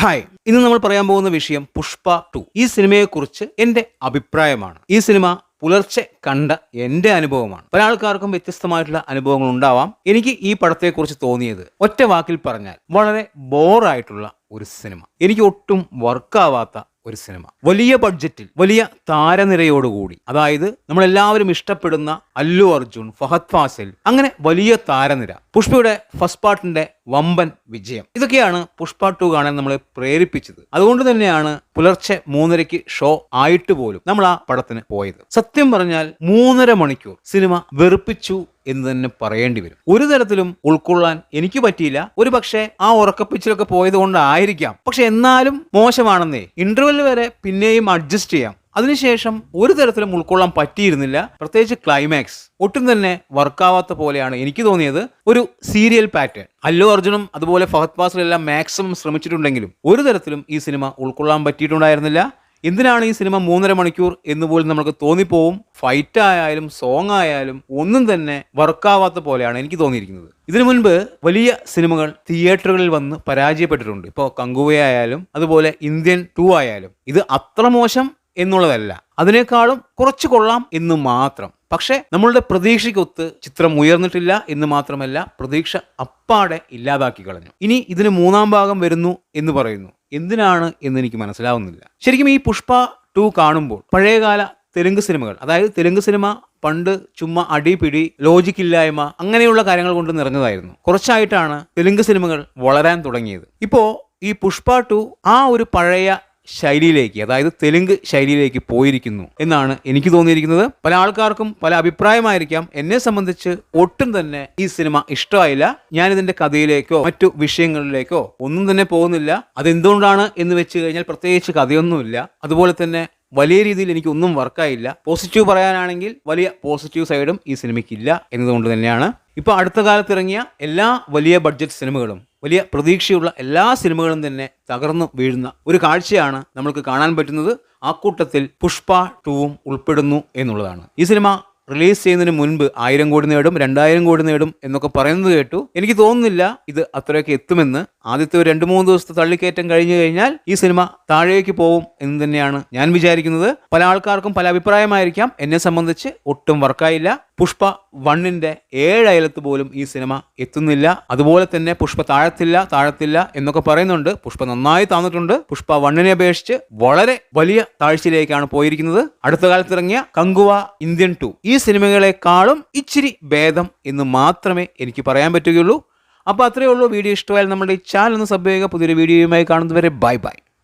Hi ഇന്ന് നമ്മൾ പറയാൻ പോകുന്ന വിഷയം പുഷ്പ ടു ഈ സിനിമയെക്കുറിച്ച് എന്റെ അഭിപ്രായമാണ്. ഈ സിനിമ പുലർച്ചെ കണ്ട എന്റെ അനുഭവമാണ്. പല ആൾക്കാർക്കും വ്യത്യസ്തമായിട്ടുള്ള അനുഭവങ്ങൾ ഉണ്ടാവാം. എനിക്ക് ഈ പടത്തെക്കുറിച്ച് തോന്നിയത് ഒറ്റ വാക്കിൽ പറഞ്ഞാൽ വളരെ ബോറായിട്ടുള്ള ഒരു സിനിമ. എനിക്ക് ഒട്ടും വർക്കാവാത്ത ഒരു സിനിമ. വലിയ ബഡ്ജറ്റിൽ വലിയ താരനിരയോടുകൂടി അതായത് നമ്മളെല്ലാവരും ഇഷ്ടപ്പെടുന്ന അല്ലു അർജുൻ ഫഹദ് ഫാസിൽ അങ്ങനെ വലിയ താരനിര. പുഷ്പയുടെ ഫസ്റ്റ് പാർട്ടിന്റെ വമ്പൻ വിജയം. ഇതൊക്കെയാണ് പുഷ്പ ടു കാണാൻ നമ്മളെ പ്രേരിപ്പിച്ചത്. അതുകൊണ്ട് തന്നെയാണ് പുലർച്ചെ മൂന്നരയ്ക്ക് ഷോ ആയിട്ട് പോലും നമ്മൾ ആ പടത്തിന് പോയത്. സത്യം പറഞ്ഞാൽ മൂന്നര മണിക്കൂർ സിനിമ വെറുപ്പിച്ചു എന്ന് തന്നെ പറയേണ്ടി വരും. ഒരു തരത്തിലും ഉൾക്കൊള്ളാൻ എനിക്ക് പറ്റിയില്ല. ഒരു പക്ഷേ ആ ഉറക്കപ്പിച്ചിലൊക്കെ പോയത് കൊണ്ടായിരിക്കാം പക്ഷെ എന്നാലും മോശമാണെന്നേ. ഇന്റർവെൽ വരെ പിന്നെയും അഡ്ജസ്റ്റ് ചെയ്യാം. അതിനുശേഷം ഒരു തരത്തിലും ഉൾക്കൊള്ളാൻ പറ്റിയിരുന്നില്ല. പ്രത്യേകിച്ച് ക്ലൈമാക്സ് ഒട്ടും തന്നെ വർക്കാവാത്ത പോലെയാണ് എനിക്ക് തോന്നിയത് ഒരു സീരിയൽ പാറ്റേൺ അല്ലു അർജുനും അതുപോലെ ഫഹദ് ഫാസിലെല്ലാം മാക്സിമം ശ്രമിച്ചിട്ടുണ്ടെങ്കിലും ഒരു തരത്തിലും ഈ സിനിമ ഉൾക്കൊള്ളാൻ പറ്റിയിട്ടുണ്ടായിരുന്നില്ല. എന്തിനാണ് ഈ സിനിമ മൂന്നര മണിക്കൂർ എന്ന് പോലും നമുക്ക് തോന്നിപ്പോവും? ഫൈറ്റ് ആയാലും സോങ് ആയാലും ഒന്നും തന്നെ വർക്കാവാത്ത പോലെയാണ് എനിക്ക് തോന്നിയിരിക്കുന്നത്. ഇതിനു മുൻപ് വലിയ സിനിമകൾ തിയേറ്ററുകളിൽ വന്ന് പരാജയപ്പെട്ടിട്ടുണ്ട്. ഇപ്പോൾ കങ്കുവയായാലും അതുപോലെ ഇന്ത്യൻ ടു ആയാലും. ഇത് അത്ര മോശം എന്നുള്ളതല്ല. അതിനേക്കാളും കുറച്ച് കൊള്ളാം എന്ന് മാത്രം. പക്ഷേ നമ്മളുടെ പ്രതീക്ഷയ്ക്കൊത്ത് ചിത്രം ഉയർന്നിട്ടില്ല എന്ന് മാത്രമല്ല പ്രതീക്ഷ അപ്പാടെ ഇല്ലാതാക്കി കളഞ്ഞു. ഇനി ഇതിന് മൂന്നാം ഭാഗം വരുന്നു എന്ന് പറയുന്നു. എന്തിനാണ് എന്ന് എനിക്ക് മനസ്സിലാവുന്നില്ല. ശരിക്കും ഈ പുഷ്പ ടു കാണുമ്പോൾ പഴയകാല തെലുങ്ക് സിനിമകൾ അതായത് തെലുങ്ക് സിനിമ പണ്ട് ചുമ്മാ അടിപിടി ലോജിക് ഇല്ലായ്മ അങ്ങനെയുള്ള കാര്യങ്ങൾ കൊണ്ട് നിറഞ്ഞതായിരുന്നു. കുറച്ചായിട്ടാണ് തെലുങ്ക് സിനിമകൾ വളരാൻ തുടങ്ങിയത്. ഇപ്പോ ഈ പുഷ്പ ടു ആ ഒരു പഴയ ശൈലിയിലേക്ക് അതായത് തെലുങ്ക് ശൈലിയിലേക്ക് പോയിരിക്കുന്നു എന്നാണ് എനിക്ക് തോന്നിയിരിക്കുന്നത്. പല ആൾക്കാർക്കും പല അഭിപ്രായമായിരിക്കാം. എന്നെ സംബന്ധിച്ച് ഒട്ടും തന്നെ ഈ സിനിമ ഇഷ്ടമായില്ല. ഞാൻ ഇതിന്റെ കഥയിലേക്കോ മറ്റു വിഷയങ്ങളിലേക്കോ ഒന്നും തന്നെ പോകുന്നില്ല. അതെന്തുകൊണ്ടാണ് എന്ന് വെച്ച് കഴിഞ്ഞാൽ പ്രത്യേകിച്ച് കഥയൊന്നുമില്ല. അതുപോലെ തന്നെ വലിയ രീതിയിൽ എനിക്ക് ഒന്നും വർക്കായില്ല. പോസിറ്റീവ് പറയാനാണെങ്കിൽ വലിയ പോസിറ്റീവ് സൈഡും ഈ സിനിമയ്ക്കില്ല എന്നതുകൊണ്ട് തന്നെയാണ്. ഇപ്പോൾ അടുത്ത കാലത്ത് ഇറങ്ങിയ എല്ലാ വലിയ ബഡ്ജറ്റ് സിനിമകളും വലിയ പ്രതീക്ഷയുള്ള എല്ലാ സിനിമകളും തന്നെ തകർന്നു വീഴുന്ന ഒരു കാഴ്ചയാണ് നമ്മൾക്ക് കാണാൻ പറ്റുന്നത്. ആ കൂട്ടത്തിൽ പുഷ്പ ടൂവും ഉൾപ്പെടുന്നു എന്നുള്ളതാണ്. ഈ സിനിമ റിലീസ് ചെയ്യുന്നതിന് മുൻപ് ആയിരം കോടി നേടും രണ്ടായിരം കോടി നേടും എന്നൊക്കെ പറയുന്നത് കേട്ടു. എനിക്ക് തോന്നുന്നില്ല ഇത് അത്രയൊക്കെ എത്തുമെന്ന്. ആദ്യത്തെ രണ്ട് മൂന്ന് ദിവസത്തെ തള്ളിക്കയറ്റം കഴിഞ്ഞു കഴിഞ്ഞാൽ ഈ സിനിമ താഴേക്ക് പോവും എന്ന് തന്നെയാണ് ഞാൻ വിചാരിക്കുന്നത്. പല ആൾക്കാർക്കും പല അഭിപ്രായമായിരിക്കാം. എന്നെ സംബന്ധിച്ച് ഒട്ടും വർക്കായില്ല. പുഷ്പ വണ്ണിന്റെ ഏഴയലത്ത് പോലും ഈ സിനിമ എത്തുന്നില്ല. അതുപോലെ തന്നെ പുഷ്പ താഴത്തില്ല താഴത്തില്ല എന്നൊക്കെ പറയുന്നുണ്ട്. പുഷ്പ നന്നായി താന്നിട്ടുണ്ട്. പുഷ്പ വണ്ണിനെ അപേക്ഷിച്ച് വളരെ വലിയ താഴ്ചയിലേക്കാണ് പോയിരിക്കുന്നത്. അടുത്ത കാലത്ത് ഇറങ്ങിയ കങ്കുവ ഇന്ത്യൻ ടു. ഈ സിനിമകളെക്കാളും ഇച്ചിരി ഭേദം എന്ന് മാത്രമേ എനിക്ക് പറയാൻ പറ്റുകയുള്ളൂ. അപ്പോൾ അത്രയേ ഉള്ളൂ. വീഡിയോ ഇഷ്ടമായാലും നമ്മുടെ ഈ ചാനൽ ഒന്ന് സബ് ചെയ്യുക. പുതിയൊരു വീഡിയോയുമായി കാണുന്നതുവരെ ബൈ ബൈ.